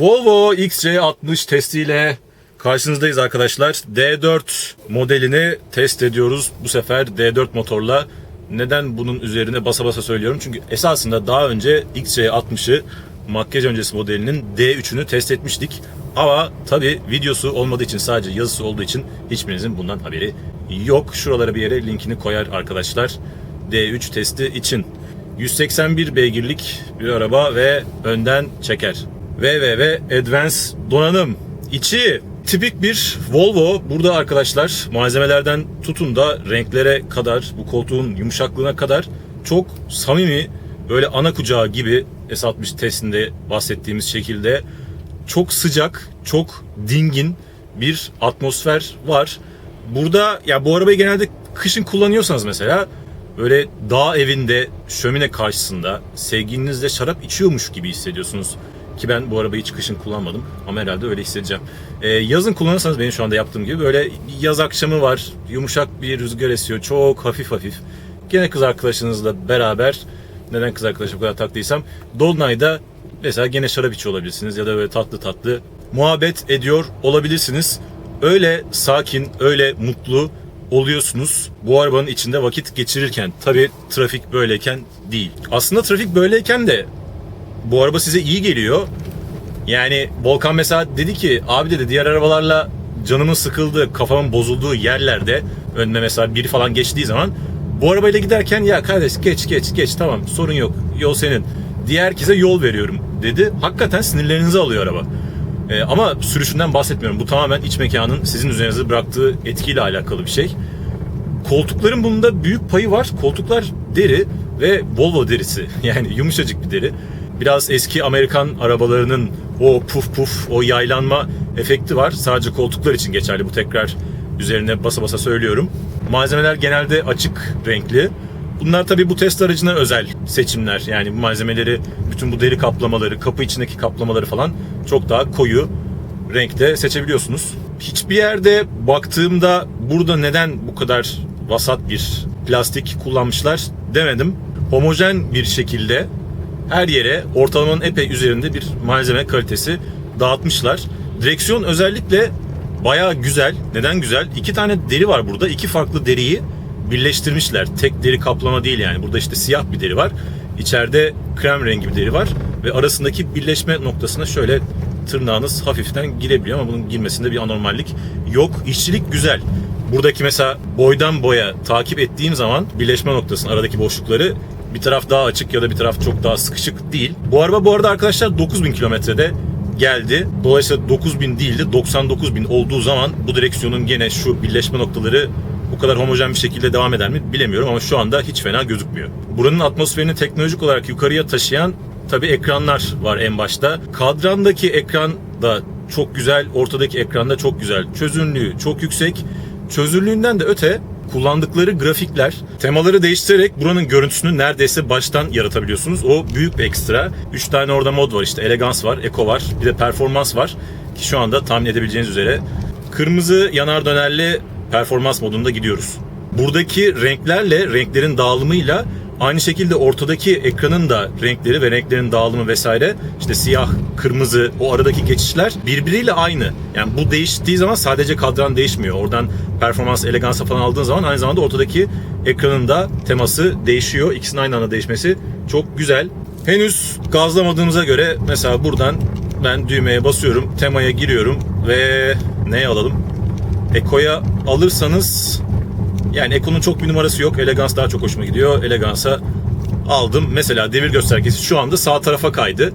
Volvo XC60 testiyle karşınızdayız arkadaşlar. D4 modelini test ediyoruz. Bu sefer D4 motorla. Neden bunun üzerine basa basa söylüyorum? Çünkü esasında daha önce XC60'ı makyaj öncesi modelinin D3'ünü test etmiştik. Ama tabi videosu olmadığı için sadece yazısı olduğu için hiçbirinizin bundan haberi yok. Şuralara bir yere linkini koyar arkadaşlar. D3 testi için. 181 beygirlik bir araba ve önden çeker. VVV Advance donanım. İçi tipik bir Volvo. Burada arkadaşlar malzemelerden tutun da renklere kadar, bu koltuğun yumuşaklığına kadar çok samimi, böyle ana kucağı gibi S60 testinde bahsettiğimiz şekilde çok sıcak, çok dingin bir atmosfer var. Burada ya bu arabayı genelde kışın kullanıyorsanız mesela böyle dağ evinde şömine karşısında sevgilinizle şarap içiyormuş gibi hissediyorsunuz. Ki ben bu arabayı hiç kışın kullanmadım ama herhalde öyle hissedeceğim. Ee, yazın kullanırsanız benim şu anda yaptığım gibi böyle yaz akşamı var, yumuşak bir rüzgar esiyor, çok hafif hafif. Gene kız arkadaşınızla beraber, neden kız arkadaşım bu kadar taktıysam, Dolunay'da mesela gene şarap içiyor olabilirsiniz ya da böyle tatlı tatlı muhabbet ediyor olabilirsiniz. Öyle sakin, öyle mutlu oluyorsunuz bu arabanın içinde vakit geçirirken. Tabi trafik böyleyken değil. Aslında trafik böyleyken de bu araba size iyi geliyor. Yani Volkan mesela dedi ki abi dedi diğer arabalarla canımın sıkıldığı, kafamın bozulduğu yerlerde önüme mesela biri falan geçtiği zaman bu arabayla giderken ya kardeş geç geç geç tamam sorun yok yol senin diye herkese yol veriyorum dedi. Hakikaten sinirlerinizi alıyor araba. Ee, ama sürüşünden bahsetmiyorum. Bu tamamen iç mekanın sizin üzerinize bıraktığı etkiyle alakalı bir şey. Koltukların bunda büyük payı var. Koltuklar deri ve Volvo derisi. Yani yumuşacık bir deri. Biraz eski Amerikan arabalarının o puf puf, o yaylanma efekti var. Sadece koltuklar için geçerli. Bu tekrar üzerine basa basa söylüyorum. Malzemeler genelde açık renkli. Bunlar tabii bu test aracına özel seçimler. Yani bu malzemeleri, bütün bu deri kaplamaları, kapı içindeki kaplamaları falan çok daha koyu renkte seçebiliyorsunuz. Hiçbir yerde baktığımda burada neden bu kadar vasat bir plastik kullanmışlar demedim. Homojen bir şekilde her yere ortalamanın epey üzerinde bir malzeme kalitesi dağıtmışlar. Direksiyon özellikle bayağı güzel. Neden güzel? İki tane deri var burada. İki farklı deriyi birleştirmişler. Tek deri kaplama değil yani. Burada işte siyah bir deri var. İçeride krem rengi bir deri var. Ve arasındaki birleşme noktasına şöyle tırnağınız hafiften girebiliyor ama bunun girmesinde bir anormallik yok. İşçilik güzel. Buradaki mesela boydan boya takip ettiğim zaman birleşme noktasının aradaki boşlukları bir taraf daha açık ya da bir taraf çok daha sıkışık değil. Bu araba bu arada arkadaşlar 9000 kilometrede geldi. Dolayısıyla 9000 değil de 99000 olduğu zaman bu direksiyonun gene şu birleşme noktaları bu kadar homojen bir şekilde devam eder mi bilemiyorum ama şu anda hiç fena gözükmüyor. Buranın atmosferini teknolojik olarak yukarıya taşıyan tabi ekranlar var en başta. Kadrandaki ekran da çok güzel, ortadaki ekran da çok güzel. Çözünürlüğü çok yüksek. Çözünürlüğünden de öte kullandıkları grafikler, temaları değiştirerek buranın görüntüsünü neredeyse baştan yaratabiliyorsunuz. O büyük bir ekstra. 3 tane orada mod var işte. Elegans var, Eco var, bir de performans var. Ki şu anda tahmin edebileceğiniz üzere kırmızı yanar dönerli performans modunda gidiyoruz. Buradaki renklerle, renklerin dağılımıyla aynı şekilde ortadaki ekranın da renkleri ve renklerin dağılımı vesaire işte siyah, kırmızı o aradaki geçişler birbiriyle aynı. Yani bu değiştiği zaman sadece kadran değişmiyor. Oradan performans, elegansa falan aldığın zaman aynı zamanda ortadaki ekranın da teması değişiyor. İkisinin aynı anda değişmesi çok güzel. Henüz gazlamadığımıza göre mesela buradan ben düğmeye basıyorum, temaya giriyorum ve neye alalım? Eko'ya alırsanız yani Eko'nun çok bir numarası yok. Elegans daha çok hoşuma gidiyor. Elegans'a aldım. Mesela devir göstergesi şu anda sağ tarafa kaydı.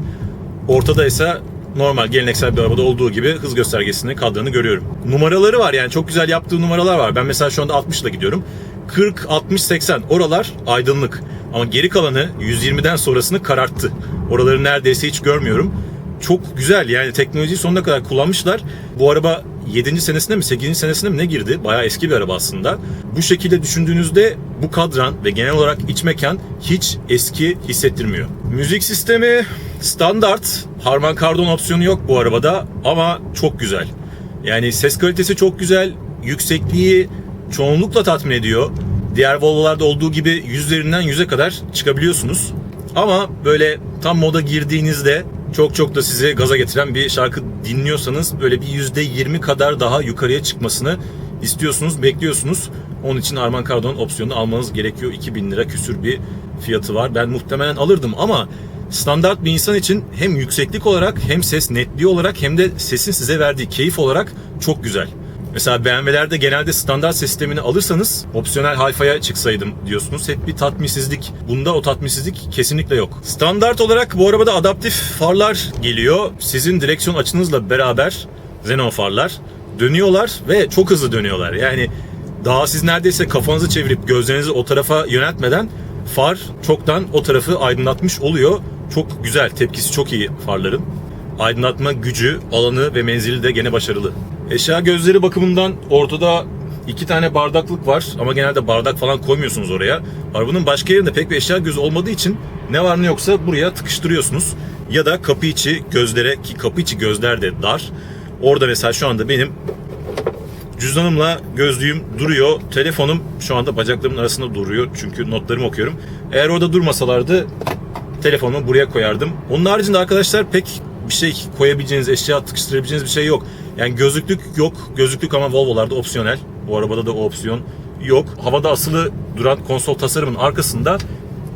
Ortada ise normal geleneksel bir arabada olduğu gibi hız göstergesini kadranı görüyorum. Numaraları var yani çok güzel yaptığı numaralar var. Ben mesela şu anda 60 ile gidiyorum. 40, 60, 80 oralar aydınlık. Ama geri kalanı 120'den sonrasını kararttı. Oraları neredeyse hiç görmüyorum. Çok güzel yani teknolojiyi sonuna kadar kullanmışlar. Bu araba 7. senesinde mi 8. senesinde mi ne girdi? Bayağı eski bir araba aslında. Bu şekilde düşündüğünüzde bu kadran ve genel olarak iç mekan hiç eski hissettirmiyor. Müzik sistemi standart. Harman Kardon opsiyonu yok bu arabada ama çok güzel. Yani ses kalitesi çok güzel. Yüksekliği çoğunlukla tatmin ediyor. Diğer Volvo'larda olduğu gibi yüzlerinden yüze kadar çıkabiliyorsunuz. Ama böyle tam moda girdiğinizde çok çok da sizi gaza getiren bir şarkı dinliyorsanız böyle bir %20 kadar daha yukarıya çıkmasını istiyorsunuz, bekliyorsunuz. Onun için Arman Kardon opsiyonunu almanız gerekiyor. 2000 lira küsür bir fiyatı var. Ben muhtemelen alırdım ama standart bir insan için hem yükseklik olarak hem ses netliği olarak hem de sesin size verdiği keyif olarak çok güzel. Mesela BMW'lerde genelde standart sistemini alırsanız opsiyonel Hi-Fi'ye çıksaydım diyorsunuz. Hep bir tatminsizlik. Bunda o tatminsizlik kesinlikle yok. Standart olarak bu arabada adaptif farlar geliyor. Sizin direksiyon açınızla beraber xenon farlar dönüyorlar ve çok hızlı dönüyorlar. Yani daha siz neredeyse kafanızı çevirip gözlerinizi o tarafa yöneltmeden far çoktan o tarafı aydınlatmış oluyor. Çok güzel, tepkisi çok iyi farların. Aydınlatma gücü, alanı ve menzili de gene başarılı. Eşya gözleri bakımından ortada iki tane bardaklık var ama genelde bardak falan koymuyorsunuz oraya. Arabanın başka yerinde pek bir eşya gözü olmadığı için ne var ne yoksa buraya tıkıştırıyorsunuz. Ya da kapı içi gözlere ki kapı içi gözler de dar. Orada mesela şu anda benim Cüzdanımla gözlüğüm duruyor. Telefonum şu anda bacaklarımın arasında duruyor çünkü notlarımı okuyorum. Eğer orada durmasalardı telefonumu buraya koyardım. Onun haricinde arkadaşlar pek bir şey koyabileceğiniz, eşya tıkıştırabileceğiniz bir şey yok. Yani gözlüklük yok. Gözlüklük ama Volvo'larda opsiyonel. Bu arabada da o opsiyon yok. Havada asılı duran konsol tasarımın arkasında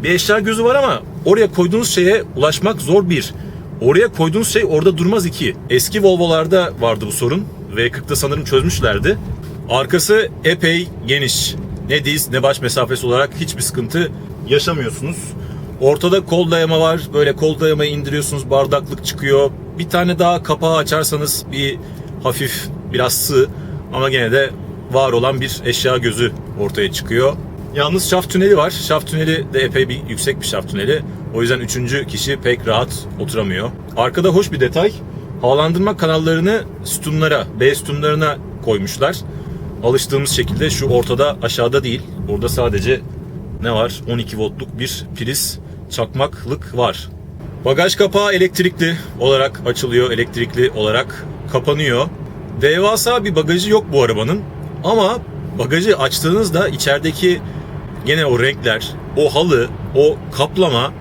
bir eşya gözü var ama oraya koyduğunuz şeye ulaşmak zor bir. Oraya koyduğunuz şey orada durmaz iki. Eski Volvo'larda vardı bu sorun. V40'da sanırım çözmüşlerdi. Arkası epey geniş. Ne diz ne baş mesafesi olarak hiçbir sıkıntı yaşamıyorsunuz. Ortada kol dayama var. Böyle kol dayamayı indiriyorsunuz. Bardaklık çıkıyor. Bir tane daha kapağı açarsanız bir hafif biraz sığ ama gene de var olan bir eşya gözü ortaya çıkıyor. Yalnız şaft tüneli var. Şaft tüneli de epey bir yüksek bir şaft tüneli. O yüzden üçüncü kişi pek rahat oturamıyor. Arkada hoş bir detay. Havalandırma kanallarını sütunlara, B sütunlarına koymuşlar. Alıştığımız şekilde şu ortada aşağıda değil. Burada sadece ne var? 12 voltluk bir priz çakmaklık var. Bagaj kapağı elektrikli olarak açılıyor, elektrikli olarak kapanıyor. Devasa bir bagajı yok bu arabanın. Ama bagajı açtığınızda içerideki gene o renkler, o halı, o kaplama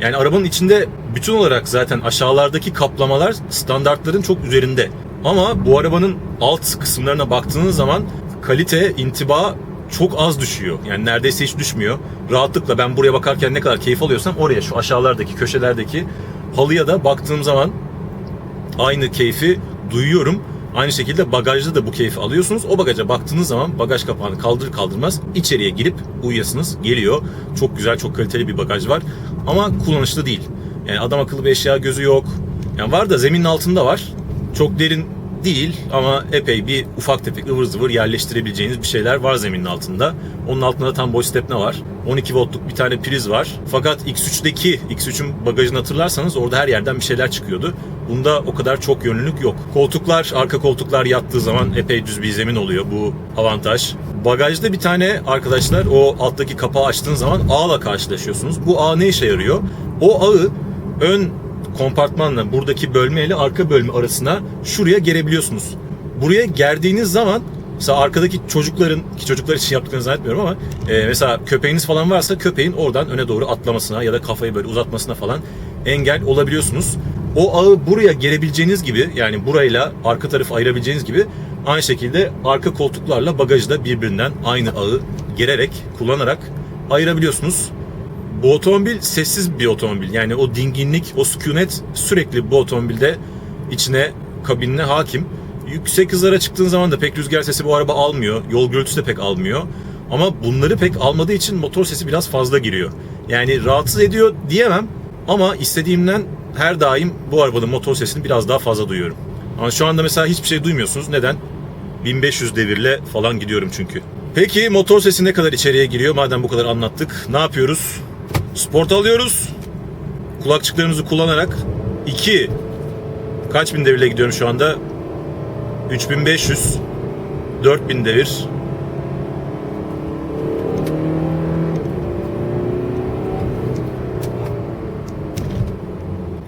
yani arabanın içinde bütün olarak zaten aşağılardaki kaplamalar standartların çok üzerinde. Ama bu arabanın alt kısımlarına baktığınız zaman kalite, intiba çok az düşüyor. Yani neredeyse hiç düşmüyor. Rahatlıkla ben buraya bakarken ne kadar keyif alıyorsam oraya şu aşağılardaki köşelerdeki halıya da baktığım zaman aynı keyfi duyuyorum. Aynı şekilde bagajda da bu keyfi alıyorsunuz. O bagaja baktığınız zaman bagaj kapağını kaldırır kaldırmaz içeriye girip uyuyasınız geliyor. Çok güzel, çok kaliteli bir bagaj var. Ama kullanışlı değil. Yani adam akıllı bir eşya gözü yok. Yani var da zeminin altında var. Çok derin değil ama epey bir ufak tefek ıvır zıvır yerleştirebileceğiniz bir şeyler var zeminin altında. Onun altında da tam boş stepne var. 12 voltluk bir tane priz var. Fakat X3'deki X3'ün bagajını hatırlarsanız orada her yerden bir şeyler çıkıyordu. Bunda o kadar çok yönlülük yok. Koltuklar, arka koltuklar yattığı zaman epey düz bir zemin oluyor. Bu avantaj. Bagajda bir tane arkadaşlar o alttaki kapağı açtığınız zaman ağla karşılaşıyorsunuz. Bu ağ ne işe yarıyor? O ağı ön kompartmanla buradaki bölme ile arka bölme arasına şuraya gerebiliyorsunuz. Buraya gerdiğiniz zaman mesela arkadaki çocukların ki çocuklar için yaptıklarını zannetmiyorum ama e, mesela köpeğiniz falan varsa köpeğin oradan öne doğru atlamasına ya da kafayı böyle uzatmasına falan engel olabiliyorsunuz. O ağı buraya gerebileceğiniz gibi yani burayla arka tarafı ayırabileceğiniz gibi aynı şekilde arka koltuklarla bagajı da birbirinden aynı ağı gererek kullanarak ayırabiliyorsunuz. Bu otomobil sessiz bir otomobil. Yani o dinginlik, o sükunet sürekli bu otomobilde içine, kabinine hakim. Yüksek hızlara çıktığın zaman da pek rüzgar sesi bu araba almıyor. Yol gürültüsü de pek almıyor. Ama bunları pek almadığı için motor sesi biraz fazla giriyor. Yani rahatsız ediyor diyemem ama istediğimden her daim bu arabanın motor sesini biraz daha fazla duyuyorum. Ama şu anda mesela hiçbir şey duymuyorsunuz. Neden? 1500 devirle falan gidiyorum çünkü. Peki motor sesi ne kadar içeriye giriyor? Madem bu kadar anlattık. Ne yapıyoruz? Sport alıyoruz. Kulakçıklarımızı kullanarak 2 kaç bin devirle gidiyorum şu anda? 3500 4000 devir.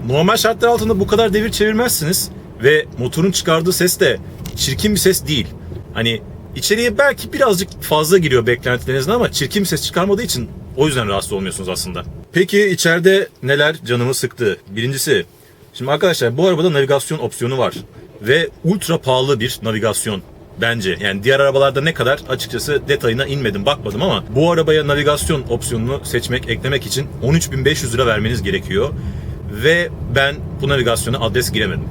Normal şartlar altında bu kadar devir çevirmezsiniz ve motorun çıkardığı ses de çirkin bir ses değil. Hani içeriye belki birazcık fazla giriyor beklentilerinizden ama çirkin bir ses çıkarmadığı için o yüzden rahatsız olmuyorsunuz aslında. Peki içeride neler canımı sıktı? Birincisi Şimdi arkadaşlar bu arabada navigasyon opsiyonu var. Ve ultra pahalı bir navigasyon bence. Yani diğer arabalarda ne kadar açıkçası detayına inmedim bakmadım ama bu arabaya navigasyon opsiyonunu seçmek, eklemek için 13.500 lira vermeniz gerekiyor. Ve ben bu navigasyona adres giremedim.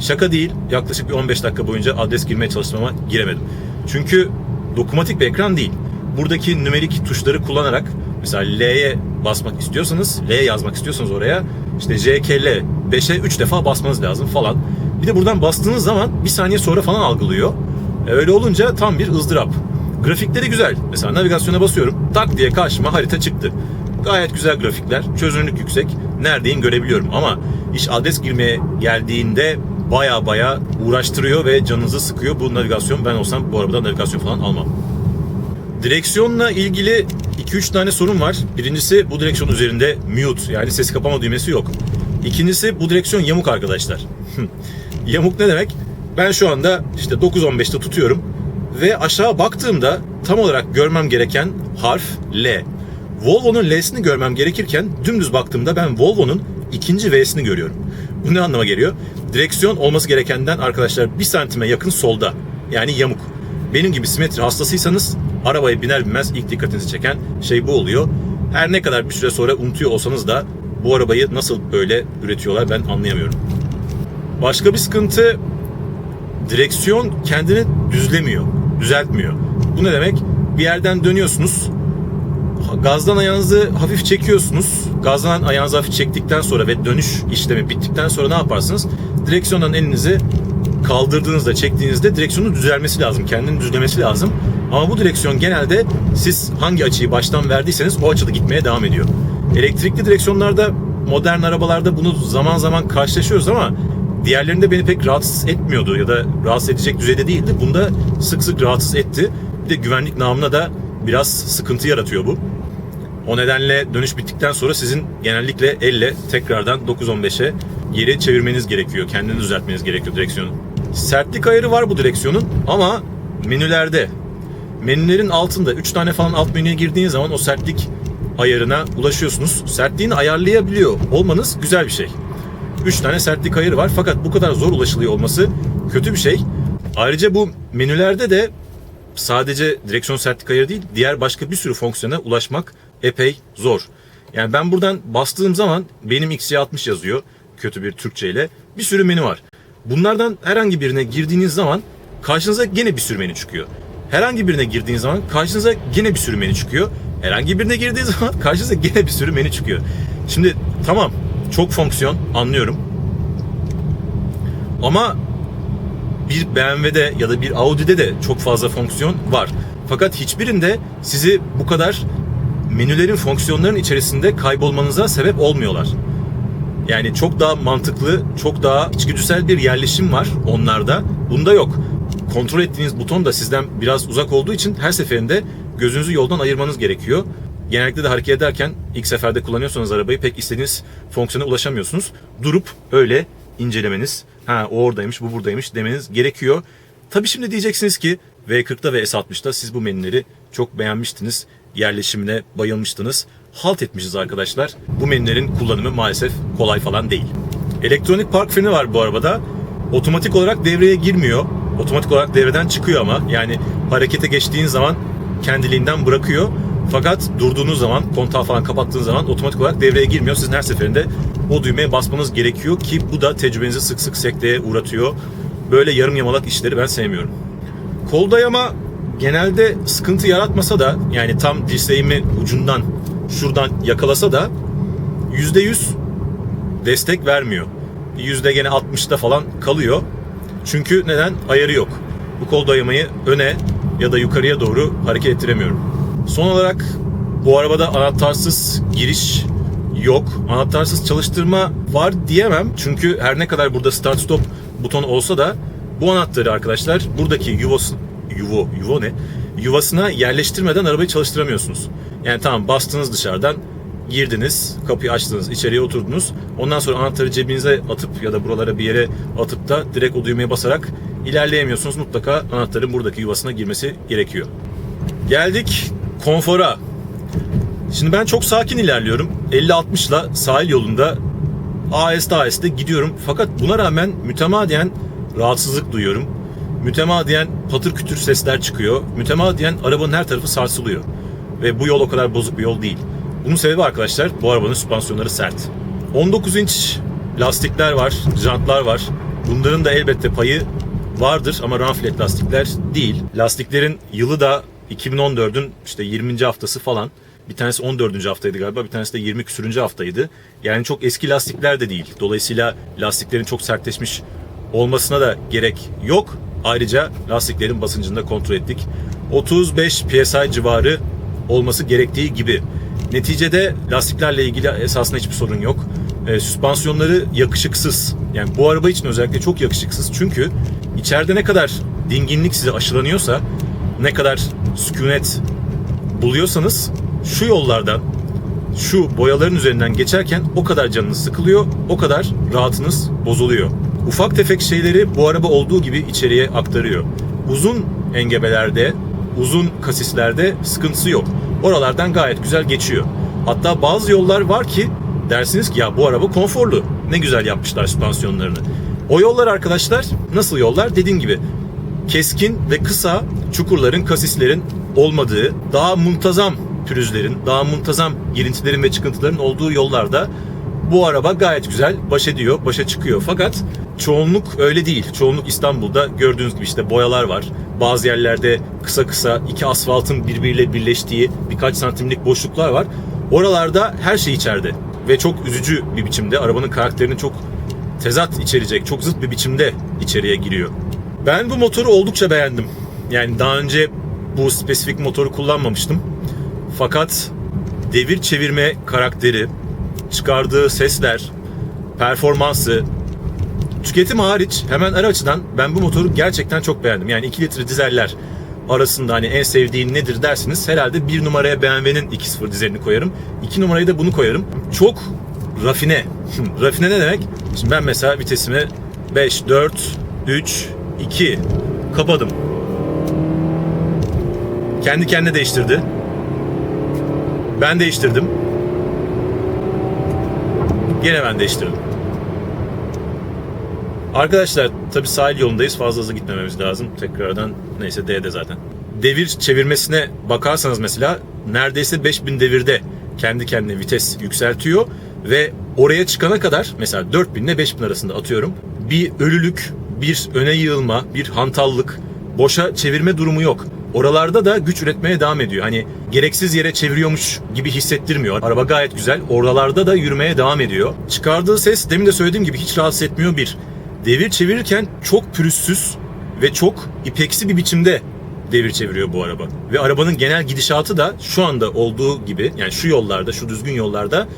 Şaka değil yaklaşık bir 15 dakika boyunca adres girmeye çalıştım ama giremedim. Çünkü dokunmatik bir ekran değil. Buradaki nümerik tuşları kullanarak mesela L'ye basmak istiyorsanız, L yazmak istiyorsanız oraya işte JKL 5'e 3 defa basmanız lazım falan. Bir de buradan bastığınız zaman bir saniye sonra falan algılıyor. E, Öyle olunca tam bir ızdırap. Grafikleri güzel. Mesela navigasyona basıyorum. Tak diye karşıma harita çıktı. Gayet güzel grafikler. Çözünürlük yüksek. Neredeyim görebiliyorum ama iş adres girmeye geldiğinde baya baya uğraştırıyor ve canınızı sıkıyor bu navigasyon. Ben olsam bu arabada navigasyon falan almam. Direksiyonla ilgili 2-3 tane sorun var. Birincisi bu direksiyon üzerinde mute yani ses kapama düğmesi yok. İkincisi bu direksiyon yamuk arkadaşlar. yamuk ne demek? Ben şu anda işte 9.15'te tutuyorum ve aşağı baktığımda tam olarak görmem gereken harf L. Volvo'nun L'sini görmem gerekirken dümdüz baktığımda ben Volvo'nun ikinci V'sini görüyorum. Bu ne anlama geliyor? Direksiyon olması gerekenden arkadaşlar bir santime yakın solda. Yani yamuk. Benim gibi simetri hastasıysanız arabaya biner binmez ilk dikkatinizi çeken şey bu oluyor. Her ne kadar bir süre sonra unutuyor olsanız da bu arabayı nasıl böyle üretiyorlar ben anlayamıyorum. Başka bir sıkıntı direksiyon kendini düzlemiyor, düzeltmiyor. Bu ne demek? Bir yerden dönüyorsunuz, gazdan ayağınızı hafif çekiyorsunuz. Gazdan ayağınızı hafif çektikten sonra ve dönüş işlemi bittikten sonra ne yaparsınız? Direksiyondan elinizi kaldırdığınızda, çektiğinizde direksiyonun düzelmesi lazım. Kendini düzlemesi lazım. Ama bu direksiyon genelde siz hangi açıyı baştan verdiyseniz o açıda gitmeye devam ediyor. Elektrikli direksiyonlarda, modern arabalarda bunu zaman zaman karşılaşıyoruz ama diğerlerinde beni pek rahatsız etmiyordu ya da rahatsız edecek düzeyde değildi. Bunda sık sık rahatsız etti. Bir de güvenlik namına da biraz sıkıntı yaratıyor bu. O nedenle dönüş bittikten sonra sizin genellikle elle tekrardan 9.15'e geri çevirmeniz gerekiyor. Kendini düzeltmeniz gerekiyor direksiyonu. Sertlik ayarı var bu direksiyonun ama menülerde menülerin altında 3 tane falan alt menüye girdiğiniz zaman o sertlik ayarına ulaşıyorsunuz. Sertliğini ayarlayabiliyor olmanız güzel bir şey. 3 tane sertlik ayarı var fakat bu kadar zor ulaşılıyor olması kötü bir şey. Ayrıca bu menülerde de sadece direksiyon sertlik ayarı değil diğer başka bir sürü fonksiyona ulaşmak epey zor. Yani ben buradan bastığım zaman benim XC60 yazıyor kötü bir Türkçe ile. Bir sürü menü var. Bunlardan herhangi birine girdiğiniz zaman karşınıza gene bir sürü menü çıkıyor. Herhangi birine girdiğiniz zaman karşınıza gene bir sürü menü çıkıyor. Herhangi birine girdiğiniz zaman karşınıza gene bir sürü menü çıkıyor. Şimdi tamam çok fonksiyon anlıyorum. Ama bir BMW'de ya da bir Audi'de de çok fazla fonksiyon var. Fakat hiçbirinde sizi bu kadar menülerin fonksiyonların içerisinde kaybolmanıza sebep olmuyorlar. Yani çok daha mantıklı, çok daha içgüdüsel bir yerleşim var onlarda. Bunda yok. Kontrol ettiğiniz buton da sizden biraz uzak olduğu için her seferinde gözünüzü yoldan ayırmanız gerekiyor. Genellikle de hareket ederken ilk seferde kullanıyorsanız arabayı pek istediğiniz fonksiyona ulaşamıyorsunuz. Durup öyle incelemeniz, ha o oradaymış, bu buradaymış demeniz gerekiyor. Tabii şimdi diyeceksiniz ki V40'da ve S60'da siz bu menüleri çok beğenmiştiniz. Yerleşimine bayılmıştınız. Halt etmişiz arkadaşlar. Bu menülerin kullanımı maalesef kolay falan değil. Elektronik park freni var bu arabada. Otomatik olarak devreye girmiyor. Otomatik olarak devreden çıkıyor ama. Yani harekete geçtiğin zaman kendiliğinden bırakıyor. Fakat durduğunuz zaman, kontağı falan kapattığınız zaman otomatik olarak devreye girmiyor. Sizin her seferinde o düğmeye basmanız gerekiyor ki bu da tecrübenizi sık sık sekteye uğratıyor. Böyle yarım yamalak işleri ben sevmiyorum. Kol dayama genelde sıkıntı yaratmasa da yani tam dirseğimi ucundan şuradan yakalasa da %100 destek vermiyor. Yüzde gene 60'ta falan kalıyor. Çünkü neden? Ayarı yok. Bu kol dayamayı öne ya da yukarıya doğru hareket ettiremiyorum. Son olarak bu arabada anahtarsız giriş yok. Anahtarsız çalıştırma var diyemem. Çünkü her ne kadar burada start stop buton olsa da bu anahtarı arkadaşlar buradaki yuvası yuvo yuvo ne? Yuvasına yerleştirmeden arabayı çalıştıramıyorsunuz. Yani tamam bastınız dışarıdan girdiniz, kapıyı açtınız, içeriye oturdunuz. Ondan sonra anahtarı cebinize atıp ya da buralara bir yere atıp da direkt o düğmeye basarak ilerleyemiyorsunuz. Mutlaka anahtarın buradaki yuvasına girmesi gerekiyor. Geldik konfora. Şimdi ben çok sakin ilerliyorum. 50-60'la sahil yolunda aheste aheste gidiyorum. Fakat buna rağmen mütemadiyen rahatsızlık duyuyorum. Mütemadiyen patır kütür sesler çıkıyor. Mütemadiyen arabanın her tarafı sarsılıyor. Ve bu yol o kadar bozuk bir yol değil. Bunun sebebi arkadaşlar bu arabanın süspansiyonları sert. 19 inç lastikler var, jantlar var. Bunların da elbette payı vardır ama ramflet lastikler değil. Lastiklerin yılı da 2014'ün işte 20. haftası falan. Bir tanesi 14. haftaydı galiba, bir tanesi de 20 küsürüncü haftaydı. Yani çok eski lastikler de değil. Dolayısıyla lastiklerin çok sertleşmiş olmasına da gerek yok. Ayrıca lastiklerin basıncını da kontrol ettik. 35 PSI civarı olması gerektiği gibi. Neticede lastiklerle ilgili esasında hiçbir sorun yok. E, süspansiyonları yakışıksız. Yani bu araba için özellikle çok yakışıksız. Çünkü içeride ne kadar dinginlik size aşılanıyorsa, ne kadar sükunet buluyorsanız şu yollardan, şu boyaların üzerinden geçerken o kadar canınız sıkılıyor, o kadar rahatınız bozuluyor. Ufak tefek şeyleri bu araba olduğu gibi içeriye aktarıyor. Uzun engebelerde, uzun kasislerde sıkıntısı yok. Oralardan gayet güzel geçiyor. Hatta bazı yollar var ki dersiniz ki ya bu araba konforlu. Ne güzel yapmışlar süspansiyonlarını. O yollar arkadaşlar nasıl yollar? Dediğim gibi keskin ve kısa çukurların, kasislerin olmadığı, daha muntazam pürüzlerin, daha muntazam girintilerin ve çıkıntıların olduğu yollarda bu araba gayet güzel baş ediyor, başa çıkıyor. Fakat çoğunluk öyle değil. Çoğunluk İstanbul'da gördüğünüz gibi işte boyalar var. Bazı yerlerde kısa kısa iki asfaltın birbiriyle birleştiği birkaç santimlik boşluklar var. Oralarda her şey içeride ve çok üzücü bir biçimde arabanın karakterini çok tezat içerecek, çok zıt bir biçimde içeriye giriyor. Ben bu motoru oldukça beğendim. Yani daha önce bu spesifik motoru kullanmamıştım. Fakat devir çevirme karakteri, çıkardığı sesler, performansı, tüketim hariç hemen ara açıdan ben bu motoru gerçekten çok beğendim. Yani 2 litre dizeller arasında hani en sevdiğin nedir dersiniz herhalde bir numaraya BMW'nin 2.0 dizelini koyarım. 2 numarayı da bunu koyarım. Çok rafine. rafine ne demek? Şimdi ben mesela vitesimi 5, 4, 3, 2 kapadım. Kendi kendine değiştirdi. Ben değiştirdim. Gene ben değiştirdim. Arkadaşlar tabi sahil yolundayız. Fazla hızlı gitmememiz lazım. Tekrardan neyse D'de zaten. Devir çevirmesine bakarsanız mesela neredeyse 5000 devirde kendi kendine vites yükseltiyor ve oraya çıkana kadar mesela 4000 ile 5000 arasında atıyorum. Bir ölülük, bir öne yığılma, bir hantallık, boşa çevirme durumu yok. Oralarda da güç üretmeye devam ediyor. Hani gereksiz yere çeviriyormuş gibi hissettirmiyor. Araba gayet güzel. Oralarda da yürümeye devam ediyor. Çıkardığı ses demin de söylediğim gibi hiç rahatsız etmiyor bir. Devir çevirirken çok pürüzsüz ve çok ipeksi bir biçimde devir çeviriyor bu araba. Ve arabanın genel gidişatı da şu anda olduğu gibi yani şu yollarda, şu düzgün yollarda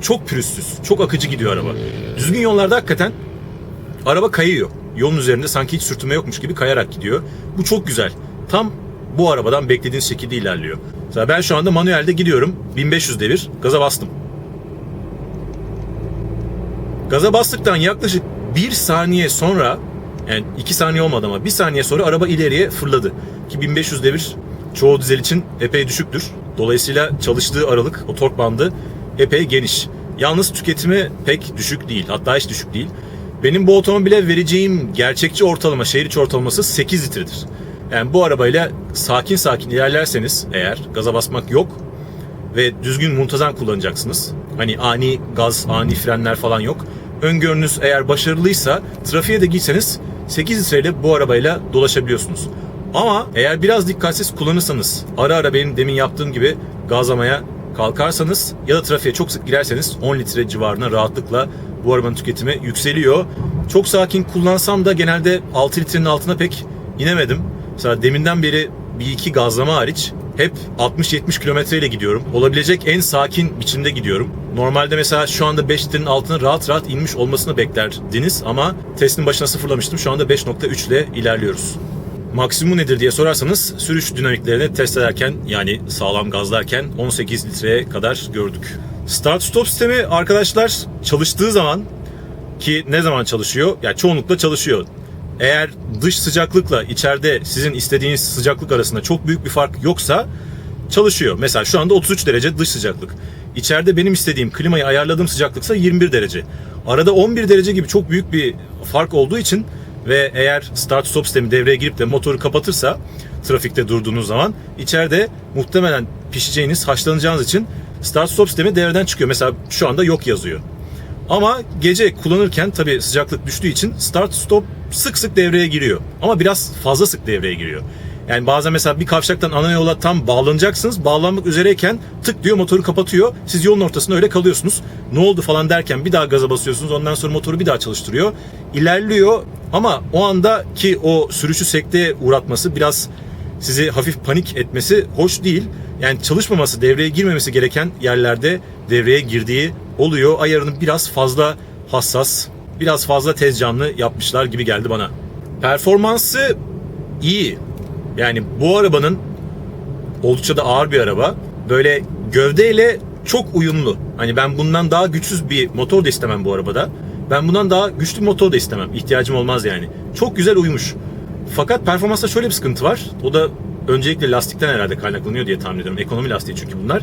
çok pürüzsüz, çok akıcı gidiyor araba. Düzgün yollarda hakikaten araba kayıyor. Yolun üzerinde sanki hiç sürtünme yokmuş gibi kayarak gidiyor. Bu çok güzel. Tam bu arabadan beklediğiniz şekilde ilerliyor. Mesela ben şu anda manuelde gidiyorum. 1500 devir. Gaza bastım. Gaza bastıktan yaklaşık bir saniye sonra yani iki saniye olmadı ama bir saniye sonra araba ileriye fırladı. Ki 1500 devir çoğu dizel için epey düşüktür. Dolayısıyla çalıştığı aralık, o tork bandı epey geniş. Yalnız tüketimi pek düşük değil. Hatta hiç düşük değil. Benim bu otomobile vereceğim gerçekçi ortalama, şehir içi ortalaması 8 litredir. Yani bu arabayla sakin sakin ilerlerseniz eğer gaza basmak yok ve düzgün muntazam kullanacaksınız. Hani ani gaz, ani frenler falan yok. Öngörünüz eğer başarılıysa trafiğe de girseniz 8 litreyle bu arabayla dolaşabiliyorsunuz. Ama eğer biraz dikkatsiz kullanırsanız, ara ara benim demin yaptığım gibi gazlamaya kalkarsanız ya da trafiğe çok sık girerseniz 10 litre civarına rahatlıkla bu arabanın tüketimi yükseliyor. Çok sakin kullansam da genelde 6 litrenin altına pek inemedim. Mesela deminden beri bir iki gazlama hariç hep 60-70 kilometre ile gidiyorum. Olabilecek en sakin biçimde gidiyorum. Normalde mesela şu anda 5 litrenin altına rahat rahat inmiş olmasını beklerdiniz ama testin başına sıfırlamıştım. Şu anda 5.3 ile ilerliyoruz. Maksimum nedir diye sorarsanız sürüş dinamiklerini test ederken yani sağlam gazlarken 18 litreye kadar gördük. Start stop sistemi arkadaşlar çalıştığı zaman ki ne zaman çalışıyor? Yani çoğunlukla çalışıyor. Eğer dış sıcaklıkla içeride sizin istediğiniz sıcaklık arasında çok büyük bir fark yoksa çalışıyor. Mesela şu anda 33 derece dış sıcaklık. İçeride benim istediğim klimayı ayarladığım sıcaklıksa 21 derece. Arada 11 derece gibi çok büyük bir fark olduğu için ve eğer start stop sistemi devreye girip de motoru kapatırsa trafikte durduğunuz zaman içeride muhtemelen pişeceğiniz, haşlanacağınız için start stop sistemi devreden çıkıyor. Mesela şu anda yok yazıyor. Ama gece kullanırken tabi sıcaklık düştüğü için start stop sık sık devreye giriyor. Ama biraz fazla sık devreye giriyor. Yani bazen mesela bir kavşaktan ana yola tam bağlanacaksınız. Bağlanmak üzereyken tık diyor motoru kapatıyor. Siz yolun ortasında öyle kalıyorsunuz. Ne oldu falan derken bir daha gaza basıyorsunuz. Ondan sonra motoru bir daha çalıştırıyor. İlerliyor ama o andaki o sürüşü sekteye uğratması biraz sizi hafif panik etmesi hoş değil. Yani çalışmaması, devreye girmemesi gereken yerlerde devreye girdiği oluyor. Ayarını biraz fazla hassas, biraz fazla tez canlı yapmışlar gibi geldi bana. Performansı iyi. Yani bu arabanın oldukça da ağır bir araba. Böyle gövdeyle çok uyumlu. Hani ben bundan daha güçsüz bir motor da istemem bu arabada. Ben bundan daha güçlü bir motor da istemem. İhtiyacım olmaz yani. Çok güzel uyumuş. Fakat performansta şöyle bir sıkıntı var. O da öncelikle lastikten herhalde kaynaklanıyor diye tahmin ediyorum. Ekonomi lastiği çünkü bunlar.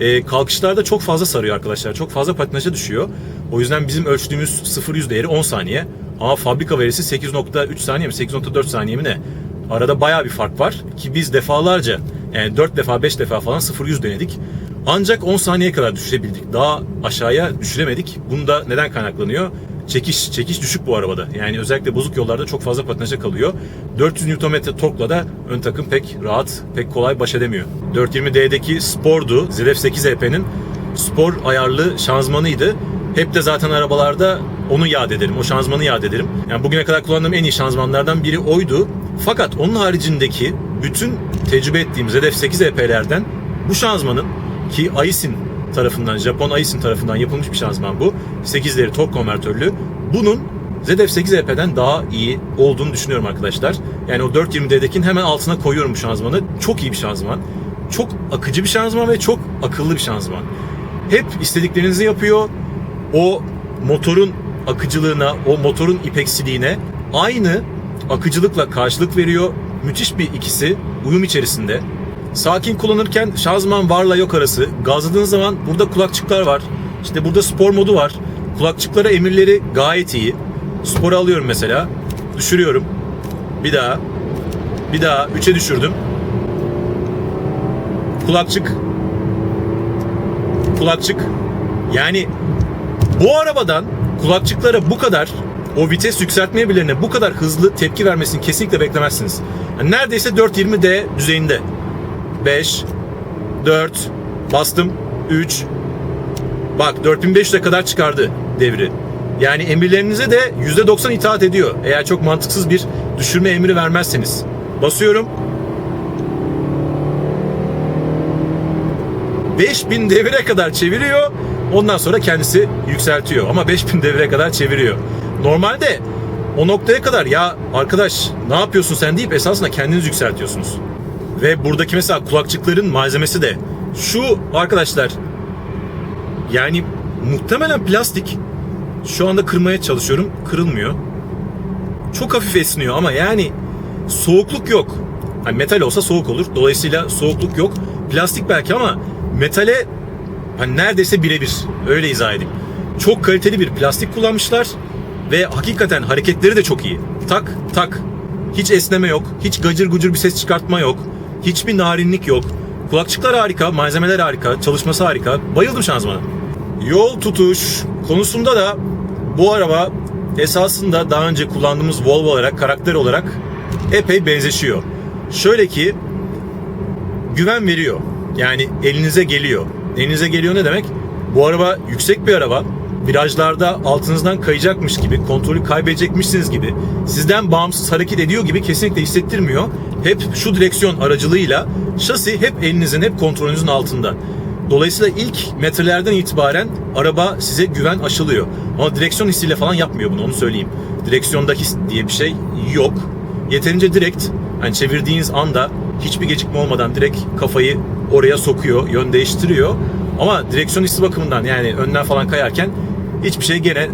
Ee, kalkışlarda çok fazla sarıyor arkadaşlar. Çok fazla patinaja düşüyor. O yüzden bizim ölçtüğümüz 0-100 değeri 10 saniye. Ama fabrika verisi 8.3 saniye mi 8.4 saniye mi ne? Arada baya bir fark var ki biz defalarca yani 4 defa 5 defa falan 0-100 denedik. Ancak 10 saniye kadar düşürebildik. Daha aşağıya düşüremedik. Bunda neden kaynaklanıyor? Çekiş, çekiş düşük bu arabada. Yani özellikle bozuk yollarda çok fazla patinaja kalıyor. 400 Nm torkla da ön takım pek rahat, pek kolay baş edemiyor. 420D'deki Spor'du. ZF8 EP'nin spor ayarlı şanzımanıydı. Hep de zaten arabalarda onu yad ederim. O şanzımanı yad ederim. Yani bugüne kadar kullandığım en iyi şanzımanlardan biri oydu. Fakat onun haricindeki bütün tecrübe ettiğim ZF8 EP'lerden bu şanzımanın ki Aisin tarafından, Japon Aisin tarafından yapılmış bir şanzıman bu. 8'leri tork konvertörlü. Bunun ZF8 EP'den daha iyi olduğunu düşünüyorum arkadaşlar. Yani o 420D'dekinin hemen altına koyuyorum bu şanzımanı. Çok iyi bir şanzıman. Çok akıcı bir şanzıman ve çok akıllı bir şanzıman. Hep istediklerinizi yapıyor. O motorun akıcılığına, o motorun ipeksiliğine aynı akıcılıkla karşılık veriyor. Müthiş bir ikisi uyum içerisinde. Sakin kullanırken şanzıman varla yok arası. Gazladığınız zaman burada kulakçıklar var. İşte burada spor modu var. Kulakçıklara emirleri gayet iyi. Sporu alıyorum mesela. Düşürüyorum. Bir daha. Bir daha. 3'e düşürdüm. Kulakçık. Kulakçık. Yani bu arabadan kulakçıklara bu kadar o vites yükseltme bilerine bu kadar hızlı tepki vermesini kesinlikle beklemezsiniz. Yani neredeyse 420D düzeyinde. 5 4 bastım 3 Bak 4500'e kadar çıkardı devri. Yani emirlerinize de %90 itaat ediyor. Eğer çok mantıksız bir düşürme emri vermezseniz. Basıyorum. 5000 devire kadar çeviriyor. Ondan sonra kendisi yükseltiyor. Ama 5000 devire kadar çeviriyor. Normalde o noktaya kadar ya arkadaş ne yapıyorsun sen deyip esasında kendiniz yükseltiyorsunuz. Ve buradaki mesela kulakçıkların malzemesi de şu arkadaşlar yani muhtemelen plastik şu anda kırmaya çalışıyorum kırılmıyor. Çok hafif esniyor ama yani soğukluk yok. Hani metal olsa soğuk olur. Dolayısıyla soğukluk yok. Plastik belki ama metale hani neredeyse birebir. Öyle izah edeyim. Çok kaliteli bir plastik kullanmışlar ve hakikaten hareketleri de çok iyi. Tak tak. Hiç esneme yok. Hiç gacır gucur bir ses çıkartma yok. Hiçbir narinlik yok. Kulakçıklar harika, malzemeler harika, çalışması harika. Bayıldım şanzımana. Yol tutuş konusunda da bu araba esasında daha önce kullandığımız Volvo olarak, karakter olarak epey benzeşiyor. Şöyle ki güven veriyor. Yani elinize geliyor. Elinize geliyor ne demek? Bu araba yüksek bir araba. Virajlarda altınızdan kayacakmış gibi, kontrolü kaybedecekmişsiniz gibi, sizden bağımsız hareket ediyor gibi kesinlikle hissettirmiyor. Hep şu direksiyon aracılığıyla şasi hep elinizin, hep kontrolünüzün altında. Dolayısıyla ilk metrelerden itibaren araba size güven aşılıyor. Ama direksiyon hissiyle falan yapmıyor bunu onu söyleyeyim. Direksiyonda his diye bir şey yok. Yeterince direkt hani çevirdiğiniz anda hiçbir gecikme olmadan direkt kafayı oraya sokuyor, yön değiştiriyor. Ama direksiyon hissi bakımından yani önden falan kayarken hiçbir şey gene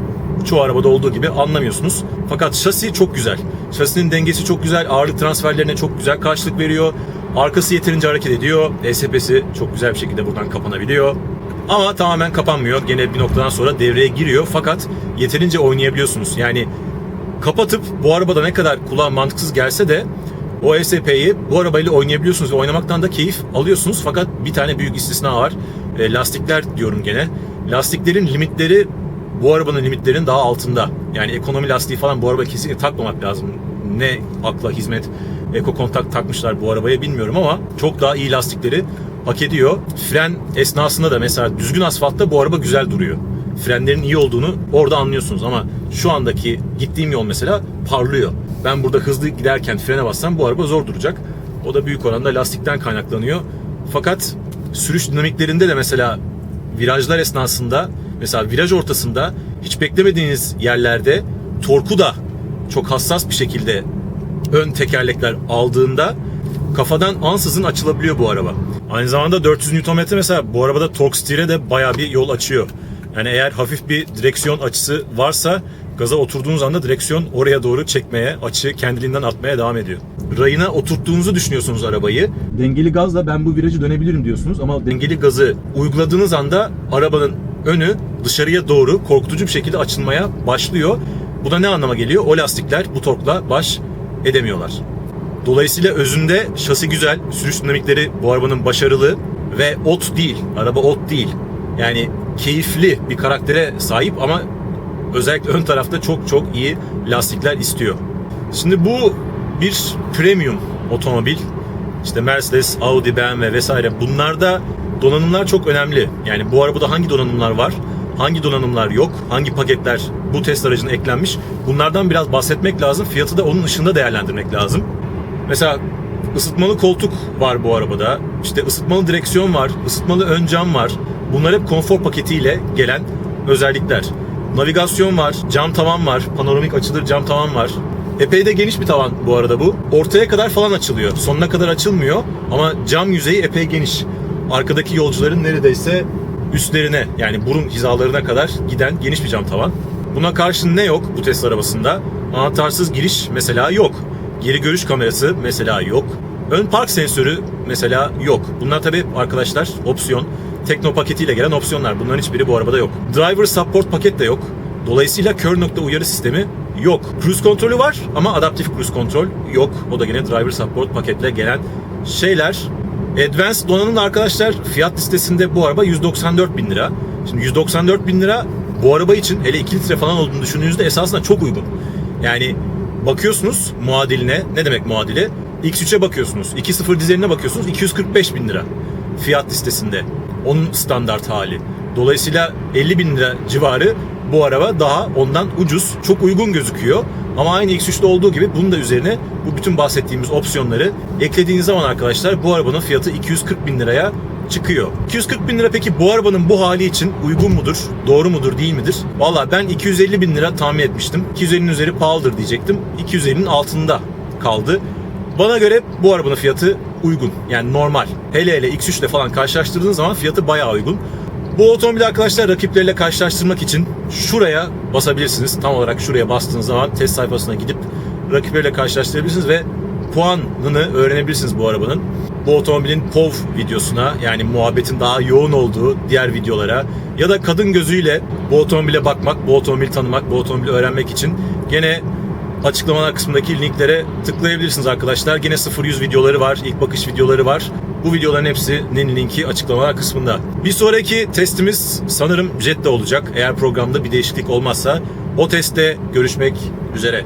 çoğu arabada olduğu gibi anlamıyorsunuz. Fakat şasi çok güzel. Şasinin dengesi çok güzel. Ağırlık transferlerine çok güzel karşılık veriyor. Arkası yeterince hareket ediyor. ESP'si çok güzel bir şekilde buradan kapanabiliyor. Ama tamamen kapanmıyor. Gene bir noktadan sonra devreye giriyor. Fakat yeterince oynayabiliyorsunuz. Yani kapatıp bu arabada ne kadar kulağa mantıksız gelse de o ESP'yi bu arabayla oynayabiliyorsunuz. ve Oynamaktan da keyif alıyorsunuz. Fakat bir tane büyük istisna var. E, lastikler diyorum gene. Lastiklerin limitleri bu arabanın limitlerinin daha altında. Yani ekonomi lastiği falan bu araba kesinlikle takmamak lazım. Ne akla hizmet Eko kontak takmışlar bu arabaya bilmiyorum ama çok daha iyi lastikleri hak ediyor. Fren esnasında da mesela düzgün asfaltta bu araba güzel duruyor. Frenlerin iyi olduğunu orada anlıyorsunuz ama şu andaki gittiğim yol mesela parlıyor. Ben burada hızlı giderken frene bassam bu araba zor duracak. O da büyük oranda lastikten kaynaklanıyor. Fakat sürüş dinamiklerinde de mesela virajlar esnasında mesela viraj ortasında hiç beklemediğiniz yerlerde torku da çok hassas bir şekilde ön tekerlekler aldığında kafadan ansızın açılabiliyor bu araba. Aynı zamanda 400 Nm mesela bu arabada torque steer'e de baya bir yol açıyor. Yani eğer hafif bir direksiyon açısı varsa gaza oturduğunuz anda direksiyon oraya doğru çekmeye, açı kendiliğinden atmaya devam ediyor. Rayına oturttuğunuzu düşünüyorsunuz arabayı. Dengeli gazla ben bu virajı dönebilirim diyorsunuz ama dengeli gazı uyguladığınız anda arabanın önü dışarıya doğru korkutucu bir şekilde açılmaya başlıyor. Bu da ne anlama geliyor? O lastikler bu torkla baş edemiyorlar. Dolayısıyla özünde şasi güzel, sürüş dinamikleri bu arabanın başarılı ve ot değil. Araba ot değil. Yani keyifli bir karaktere sahip ama özellikle ön tarafta çok çok iyi lastikler istiyor. Şimdi bu bir premium otomobil. İşte Mercedes, Audi, BMW vesaire bunlarda donanımlar çok önemli. Yani bu arabada hangi donanımlar var? Hangi donanımlar yok? Hangi paketler bu test aracına eklenmiş? Bunlardan biraz bahsetmek lazım. Fiyatı da onun ışığında değerlendirmek lazım. Mesela ısıtmalı koltuk var bu arabada. İşte ısıtmalı direksiyon var, ısıtmalı ön cam var. Bunlar hep konfor paketiyle gelen özellikler. Navigasyon var, cam tavan var, panoramik açılır cam tavan var. Epey de geniş bir tavan bu arada bu. Ortaya kadar falan açılıyor. Sonuna kadar açılmıyor ama cam yüzeyi epey geniş. Arkadaki yolcuların neredeyse üstlerine yani burun hizalarına kadar giden geniş bir cam tavan. Buna karşın ne yok bu Tesla arabasında? Anahtarsız giriş mesela yok. Geri görüş kamerası mesela yok. Ön park sensörü mesela yok. Bunlar tabi arkadaşlar opsiyon. Tekno paketiyle gelen opsiyonlar. Bunların hiçbiri bu arabada yok. Driver support paket de yok. Dolayısıyla kör nokta uyarı sistemi yok. Cruise kontrolü var ama adaptif cruise kontrol yok. O da yine driver support paketle gelen şeyler. Advanced donanımlı arkadaşlar fiyat listesinde bu araba 194 bin lira. Şimdi 194 bin lira bu araba için hele 2 litre falan olduğunu düşündüğünüzde esasında çok uygun. Yani bakıyorsunuz muadiline. Ne demek muadili? X3'e bakıyorsunuz. 2.0 dizeline bakıyorsunuz. 245 bin lira fiyat listesinde. Onun standart hali. Dolayısıyla 50 bin lira civarı bu araba daha ondan ucuz. Çok uygun gözüküyor. Ama aynı X3'te olduğu gibi bunun da üzerine bu bütün bahsettiğimiz opsiyonları eklediğiniz zaman arkadaşlar bu arabanın fiyatı 240 bin liraya çıkıyor. 240 bin lira peki bu arabanın bu hali için uygun mudur? Doğru mudur değil midir? Valla ben 250 bin lira tahmin etmiştim. 250'nin üzeri pahalıdır diyecektim. 250'nin altında kaldı. Bana göre bu arabanın fiyatı uygun. Yani normal. Hele hele X3 ile falan karşılaştırdığınız zaman fiyatı bayağı uygun. Bu otomobili arkadaşlar rakipleriyle karşılaştırmak için şuraya basabilirsiniz. Tam olarak şuraya bastığınız zaman test sayfasına gidip rakipleriyle karşılaştırabilirsiniz ve puanını öğrenebilirsiniz bu arabanın. Bu otomobilin POV videosuna yani muhabbetin daha yoğun olduğu diğer videolara ya da kadın gözüyle bu otomobile bakmak, bu otomobili tanımak, bu otomobili öğrenmek için gene açıklamalar kısmındaki linklere tıklayabilirsiniz arkadaşlar. Gene 0-100 videoları var, ilk bakış videoları var. Bu videoların hepsinin linki açıklamalar kısmında. Bir sonraki testimiz sanırım Jetta olacak. Eğer programda bir değişiklik olmazsa o testte görüşmek üzere.